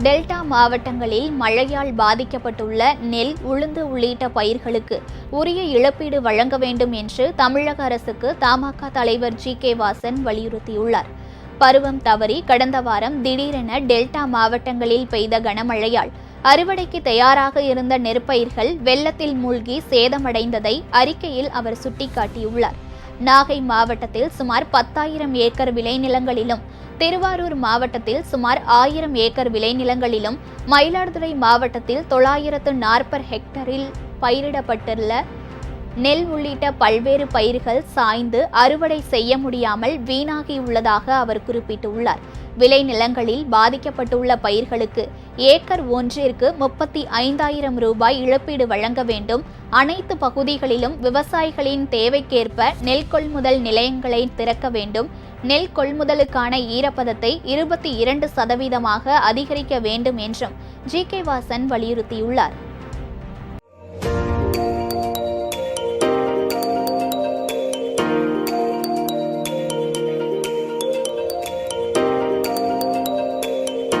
Delta மாவட்டங்களில் மழையால் பாதிக்கப்பட்டுள்ள நெல் உளுந்து உள்ளிட்ட பயிர்களுக்கு உரிய இழப்பீடு வழங்க வேண்டும் என்று தமிழக அரசுக்கு தமாக தலைவர் ஜி கே வாசன் வலியுறுத்தியுள்ளார். பருவம் தவறி கடந்த வாரம் திடீரென டெல்டா மாவட்டங்களில் பெய்த கனமழையால் அறுவடைக்கு தயாராக இருந்த நெற்பயிர்கள் வெள்ளத்தில் மூழ்கி சேதமடைந்ததை அறிக்கையில் அவர் சுட்டிக்காட்டியுள்ளார். நாகை மாவட்டத்தில் சுமார் பத்தாயிரம் ஏக்கர் விளைநிலங்களிலும் திருவாரூர் மாவட்டத்தில் சுமார் ஆயிரம் ஏக்கர் விளைநிலங்களிலும் மயிலாடுதுறை மாவட்டத்தில் தொள்ளாயிரத்து நாற்பது ஹெக்டரில் பயிரிடப்பட்டுள்ள நெல் உள்ளிட்ட பல்வேறு பயிர்கள் சாய்ந்து அறுவடை செய்ய முடியாமல் வீணாகியுள்ளதாக அவர் குறிப்பிட்டுள்ளார். விளைநிலங்களில் பாதிக்கப்பட்டுள்ள பயிர்களுக்கு ஏக்கர் ஒன்றிற்கு முப்பத்தி ஐந்தாயிரம் ரூபாய் இழப்பீடு வழங்க வேண்டும். அனைத்து பகுதிகளிலும் விவசாயிகளின் தேவைக்கேற்ப நெல் கொள்முதல் நிலையங்களை திறக்க வேண்டும். நெல் கொள்முதலுக்கான ஈரப்பதத்தை இருபத்தி இரண்டு சதவீதமாக அதிகரிக்க வேண்டும் என்றும் ஜி கே வாசன் வலியுறுத்தியுள்ளார்.